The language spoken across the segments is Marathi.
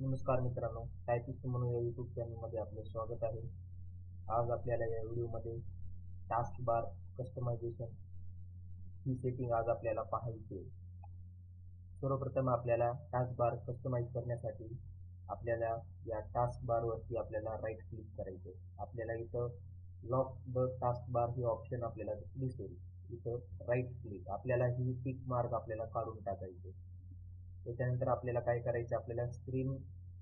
नमस्कार मित्रांनो टायपिस्ट म्हणून या यूट्यूब चॅनलमध्ये आपले स्वागत आहे. आज आपल्याला या व्हिडिओमध्ये टास्क बार कस्टमायझेशन ही सेटिंग आज आपल्याला पाहायची आहे. सर्वप्रथम आपल्याला टास्क बार कस्टमाइज करण्यासाठी आपल्याला या टास्क बारवरती आपल्याला राईट क्लिक करायचे आपल्याला इथं लॉक द टास्क बार हे ऑप्शन आपल्याला दिसेल. इथं राईट क्लिक आपल्याला ही टिक मार्क आपल्याला काढून टाकायचे त्याच्यानंतर आपल्याला काय करायचं? आपल्याला स्क्रीन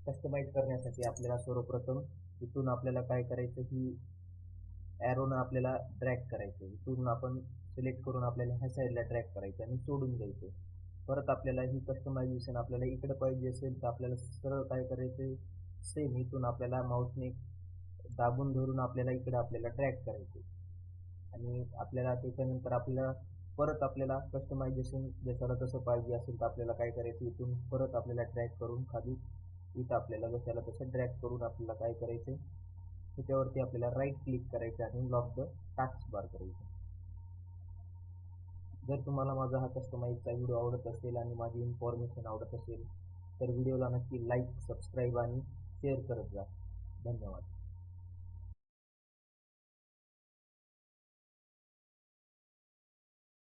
कस्टमाइज करण्यासाठी आपल्याला सर्वप्रथम इथून आपल्याला काय करायचं? ही ॲरोनं आपल्याला ड्रॅग करायचं. इथून आपण सिलेक्ट करून आपल्याला ह्या साईडला ड्रॅग करायचं आणि सोडून द्यायचं. परत आपल्याला ही कस्टमायझेशन आपल्याला इकडं पाहिजे असेल तर आपल्याला सरळ काय करायचं सेम इथून आपल्याला माउसने दाबून धरून आपल्याला इकडं आपल्याला ड्रॅग करायचं आणि आपल्याला त्याच्यानंतर आपल्याला परत आपल्याला कस्टमायझेशन जशाला तसं पाहिजे असेल तर आपल्याला काय करायचं? इथून परत आपल्याला ट्रॅक करून खाली इथं आपल्याला जशाला तसं ड्रॅग करून आपल्याला काय करायचं त्याच्यावरती आपल्याला राईट क्लिक करायचं आणि लॉक द टास्क बार करायचं. जर तुम्हाला माझा हा कस्टमाईजचा व्हिडिओ आवडत असेल आणि माझी इन्फॉर्मेशन आवडत असेल तर व्हिडिओला नक्की लाईक सबस्क्राईब आणि शेअर करत जा. धन्यवाद.